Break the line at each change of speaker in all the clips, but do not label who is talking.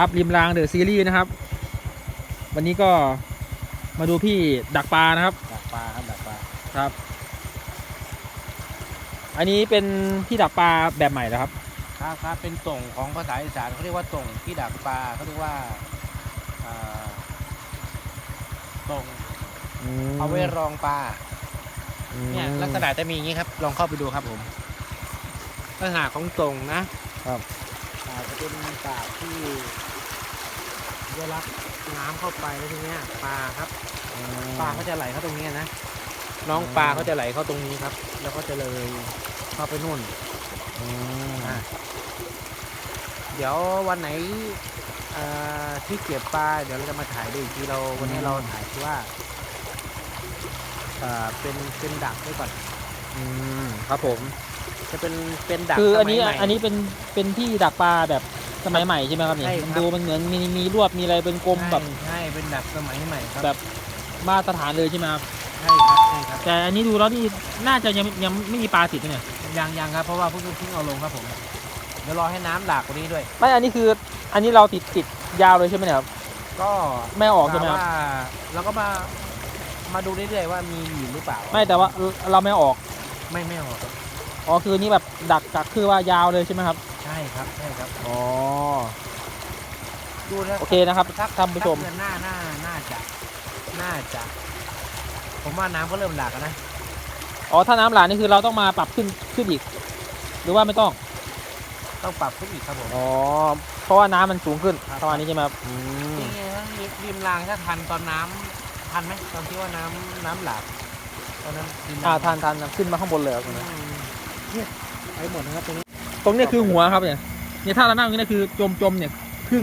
ครับริมรางเดอะซีรีส์นะครับ วันนี้ก็มาดูพี่ดักปลานะครับ
ดักปลาครับดักปลา
ครับ อันนี้เป็นที่ดักปลาแบบใหม่แล้วครับ
ครับครับเป็นต่งของภาษาอีสานเขาเรียกว่าต่งที่ดักปลาเขาเรียกว่าอ่าต่งเอาไว้รองปลาเนี่ยลักษณะจะมีอย่างนี้ครับ ลองเข้าไปดูครับผมลักษณะของต่งนะครับ อ่าจะเป็นปากที่ได้รับน้ำเข้าไปแล้วทีเนี้ยปลาครับปลาเขาจะไหลเข้าตรงเนี้ยนะน้องปลาเขาจะไหลเข้าตรงนี้ครับ แล้วก็จะเลยเข้าไปนู่นอะเดี๋ยววันไหนเอ่อที่เก็บปลาเดี๋ยวเราจะมาถ่ายดูอีกทีเราวันนี้เราถ่ายที่ว่าเอ่อเป็นเป็นดักไว้ก่อน
อืมครับผม
จะเป็นเป็นดัก
คืออันนี้
สมัยใหม่
อันนี้เป็นเป็นที่ดักปลาแบบสมัยใหม่ใช่ไหมครับเนี่ย
ใช่ครับ
มันดูมันเหมือนมีมีรวดมีอะไรเป็นกลมแบบ
ใช่ใช่เป็นดักสมัยใหม่ครับ
แบบมาตรฐานเลยใช่ไหมครับ
ใช่ครับใช่ครับ
แต่อันนี้ดูแล้วนี่น่าจะยังยังไม่มีปลาติดนะเนี่ย
ยังยังครับเพราะว่าเพิ่งเพิ่งเอาลงครับผมเดี๋ยวรอให้น้ำหลากกว่านี้ด้วย
ไม่อันนี้คืออันนี้เราติดติดยาวเลยใช่ไหมเนี่ยครับ
ก็
ไม่ออกใช่ไหมครับ
ว่าเราก็มามาดูเรื่อยๆว่ามีอยู่หรือเปล่า
ไม่แต่ว่าเราไม่ออก
ไม่ไม่ออกครับ
อ๋อคือนี่แบบดักดักคือว่ายาวเลยใช่ไหมครับ
ใช่ครับใช่ครับ
อ๋อ
ดูแล้ว
โอเคนะครับ
สัก
ท่านผู้ชม
สักเดือนหน้าหน้าน่าจะน่าจะ ผมว่าน้ำก็เริ่มหลากแล้วนะ
อ๋อถ้าน้ำหลากนี่คือเราต้องมาปรับขึ้นขึ้นอีก หรือว่าไม่ต้อง
ต้องปรับขึ้นอีกครับผม
อ๋อ เพราะว่าน้ำมันสูงขึ้น
ครับ
ประมาณนี้ใช่ไหมครับอืม
จริงๆถ้าริมรางถ้าทันตอนน้ำทันไหมตอนที่ว่าน้ำน้ำหลากตอนนั้นริมร
อ่างทานทานขึ้นมาข้างบนเลยครับตรง
อื
นั้น
ม เนี่ยไปหมดนะครับตรงนี้
ตรงเนี้ยคือหัวครับเนี่ยเนี่ยถ้าเรานั่งตรงนี้คือจมจมเนี่ยครึ่ง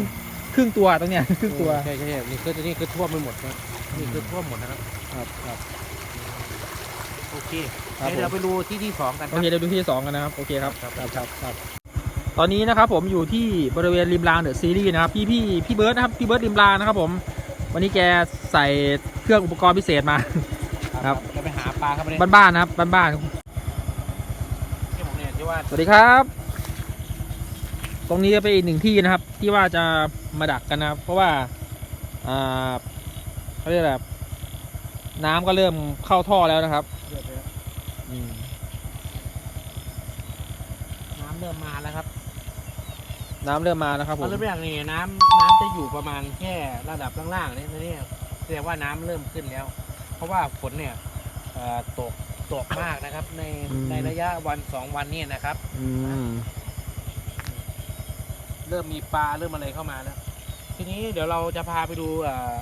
ครึ่งตัวตรงเนี้ยครึ่งตัว
ใช่ใช่ใช่นี่คือนี่คือท่วมไปหมดครับนี่คือท่วมหมดนะครับ
ครับครับ
โอเค
ครับ
เดี๋ยวเราไปดูที่ที่สองกันค
โอ
รับ
เคเดี๋ยวดูที่สองกันนะครับ โอเคครับ
ครับ
ครับครับครับตอนนี้นะครับผมอยู่ที่บริเวณริมรางเดอะซีรีส์นะครับพี่พี่พี่เบิร์ดนะครับพี่เบิร์ดริมรางนะครับผม วันนี้แกใส่เครื่องอุปกรณ์พิเศษมา ครับ
จะไปหาปลาครับวันนี้
บ้านๆนะครับบ้าน
ที่ผมเนี่ยที่ ว่า
ๆสวัสดีครับ ตรงนี้ก็เป็นอีกหนึ่งที่นะครับ ที่ว่าจะมาดักกันนะครับ เพราะว่าอ่าเขาเรียกอะไรครับน้ำก็เริ่มเข้าท่อแล้วนะครับ
เดือดเลย
อืม
น้ำเริ่มมาแล้วครับ
น้ำเริ่มมานะครับผ
ตอ
ม
นเริ่มแรกนี่น้ำน้ำจะอยู่ประมาณแค่ระดับล่างๆนี่นี่แสดงว่าน้ำเริ่มขึ้นแล้ว เพราะว่าฝนเนี่ยเอ่อตก ตกมากนะครับ ในในระยะวันสองวันนี้นะครับ
อืม
เริ่มมีปลาเริ่มอะไรเข้ามาแล้ว ทีนี้เดี๋ยวเราจะพาไปดูเอ่อ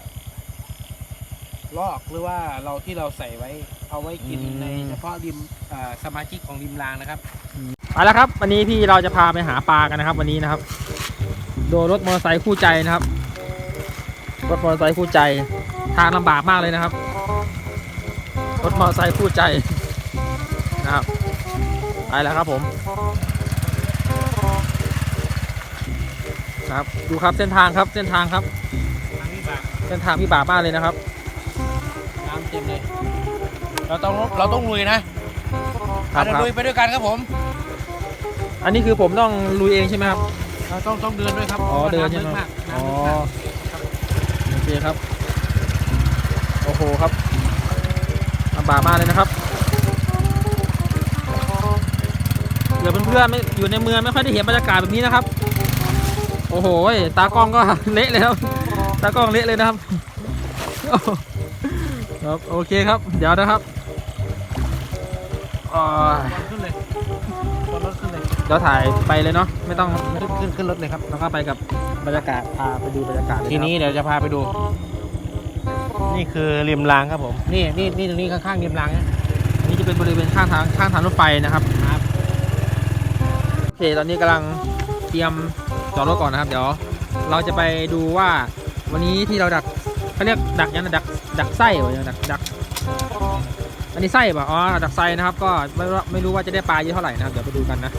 ลอกหรือว่าเราที่เราใส่ไว้ เอาไว้กินในเฉพาะริมเอ่อสมาชิกของริมรางนะครับ
ไปแล้วครับ วันนี้พี่เราจะพาไปหาปลากันนะครับ วันนี้นะครับ โดยรถมอเตอร์ไซค์คู่ใจนะครับ รถมอเตอร์ไซค์คู่ใจ ทางลำบากมากเลยนะครับ รถมอเตอร์ไซค์คู่ใจนะครับไปแล้วครับผมครับดูครับเส้นทางครับเส้นทางครับ
ทางนี้ปลา
เส้นทางพี่บากมากเลยนะครับ
น้ำเต็มเลย เราต้องเราต้องลุยนะ
ครับ
เรา
ครับ
ลุยไปด้วยกันครับผม
อันนี้คือผมต้องลุยเองใช่ไหมครับ
เราต้องต้องเดินด้วยครับ
อ๋อ
พราะว่า
เดินใช่ไหมำ
ลึกมาก
อ๋อ
น้ำลึกมาก
โอเคครับ โอ้โหครับลำ บากมากเลยนะครับเดี๋ยวเพื่อนๆไม่อยู่ในเมืองไม่ค่อยได้เห็นบรรยากาศแบบนี้นะครับ โอ้โหตากล้องก็เละเลยครับ ตากล้องเละเลยนะครับครับโอเคครับ เดี๋ยวนะครับ
ขึ้นเลยรถขึ้นเลย
เดี๋ยวถ่ายไปเลยเนาะไม่ต้อง
ขึ้นขึ้นรถเลยครับ
แล้วก็ไปกับบรรยากาศพาไปดูบรรยากาศเลย
ที
ครับ
นี้เดี๋ยวจะพาไปดู นี่คือริมรางครับผม นี่นี่นี่ตรงนี้ข้างๆริมรางนะ
อันนี่จะเป็นบริเวณข้างทางข้างทางรถไฟนะครับ
ครับ
โอเคตอนนี้กำลังเตรียมจอดรถก่อนนะครับ เดี๋ยวเราจะไปดูว่าวันนี้ที่เราดักเขาเรียกดักยังไงดักดักไส้เหรอยังดักดัก อันนี้ไส้ป่ะอ๋อดักไส้นะครับ ก็ไม่รู้ไม่รู้ว่าจะได้ปลาเยอะเท่าไหร่นะครับเดี๋ยวไปดูกันนะ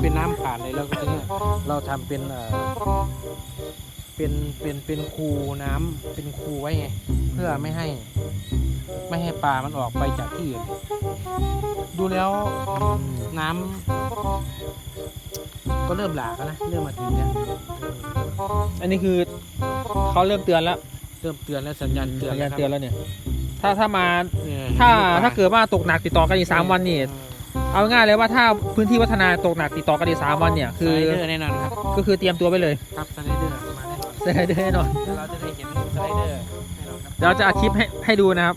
เป็นน้ำผ่านเลยแล้วก็ทีเนี้ยเราทำเป็นเอ่อเป็นเป็นเป็นคูน้ำเป็นคูไว้ไงเพื่อไม่ให้ ไม่ให้ปลามันออกไปจากที่อื่นดูแล้วน้ำก็เริ่มหลากแล้วนะเริ่มมาถึงแล้ว
อันนี้คือเขาเริ่มเตือนแล้ว
เริ่มเตือนแล้วสัญญาณเตือน
สัญญาณ
ครับ
เตือนแล้วเนี่ย ถ้าถ้ามา
เนี่ย
ถ้า
ห็นลูปล
ถ้าเกิดว่าตกหนักติดต่อกันอีกสามวันนี่ เอาง่ายเลยว่าถ้าพื้นที่วัฒนาตกหนักติดต่อกันอีกสามวันเนี่ย
คื
คืออ
สไลเดอร์แน่นอนครับ
ก็คือเตรียมตัวไปเลย
ครับสไลเดอร์มาแน่นอน
สไลเดอร์แน่นอน
เดี๋ยวเราจะได้เห็นสไลเดอร์แน่นอนครับ
เดี๋ยวเราจะอัดคลิปให้ให้ดูนะครับ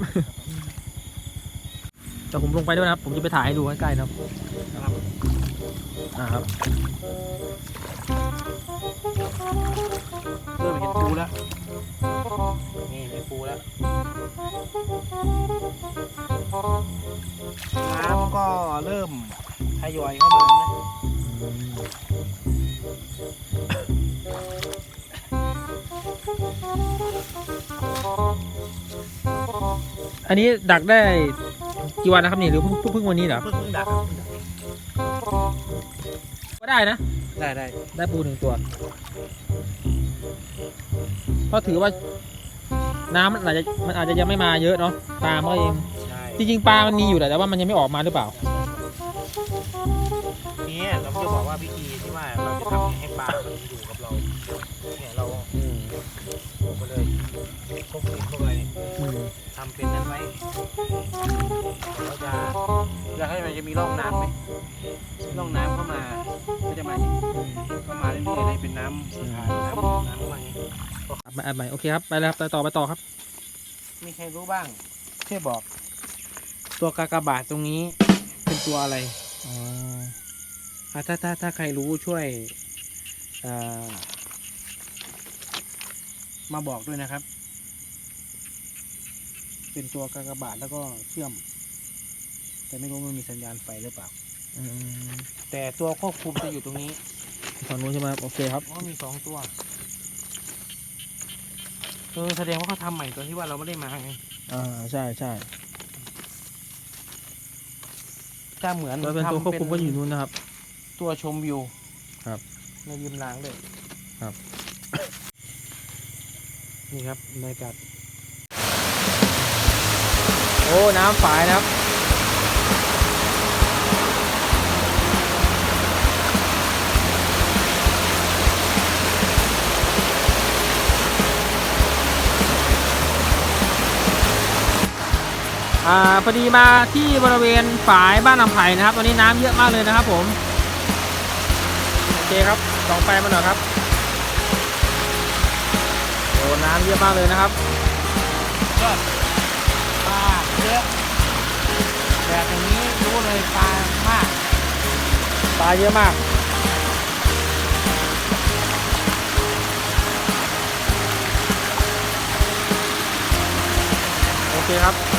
เดี๋ยวผมลงไปด้วยนะครับ ผมจะไปถ่ายให้ดูใกล้ๆนะครับ
ครับ
อ่าครับ
เริ่มเห็นปูแล้ว ก็เริ่มทยอยเข้ามานะ
อันนี้ดักได้กี่วันนะครับนี่หรือเพิ่งเพิ่งเพิ่งวันนี้เหรอ
เพิ่งเพิ่งดักครับ
ก็ได้นะ
ได้ได้
ได้ปูหนึ่งตัว ก็ถือว่าน้ำมันอาจจะมันอาจจะยังไม่มาเยอะเนาะปลามันก็เอง
ใช่
จริงๆปลามันมีอยู่แหละแต่ว่ามันยังไม่ออกมาหรือเปล่า
เนี่ยเราจะบอกว่าพิธีที่ว่าเราจะทำให้ปลามันอยู่กับเราเนี่ยเราปลูกไปเลยพวกนี้พวกอะไรนี่
อืม
ทำเป็นนั้นไว้เราจะจะให้มันจะมีร่องน้ำไหมร่องน้ำเข้ามาก็จะมาอย่างนี้ก็มาเรื่อยๆเลยเป็นน้ำผ่านน้ำน้ำเข้ามาอย่างนี้
อัดใหม่อัดใหม่โอเคครับไปเลยครับไปต่อไปต่อครับ
มีใครรู้บ้างช่วยบอก ตัวกากบาทตรงนี้เป็นตัวอะไร
อ๋อ
อะถ้าถ้าถ้าใครรู้ช่วยเอ่อมาบอกด้วยนะครับ เป็นตัวกากบาทแล้วก็เชื่อม แต่ไม่รู้มันมีสัญญาณไฟหรือเปล่า
อืม
แต่ตัวควบคุมจะอยู่ตรงนี้
ฝั่งนู้นใช่ไหมครับโอเคครับ
เพราะว่ามีสองตัวเออแสดงว่าเขาทำใหม่ตอนที่ว่าเราไม่ได้มาไง
อ่าใช่ใช่
ถ้าเหมือน
แล้วเป็นตัว
ทำ
ควบคุมก็อยู่นู้นนะครับ
ตัวชมวิว
ครับ
ในริมรางเลย
ครับ
นี่ครับบรรยากาศ
โอ้ น้ำฝายนะครับ อ่าพอดีมาที่บริเวณฝายบ้านลำไผ่นะครับตอนนี้น้ำเยอะมากเลยนะครับผมโอเคครับส่องไฟมาหน่อยครับโอ้น้ำเยอะมากเลยนะครับ
ก็ปลาเยอะแบบอย่างนี้รู้เลยปลามาก
ปลาเยอะมากโอเคครับ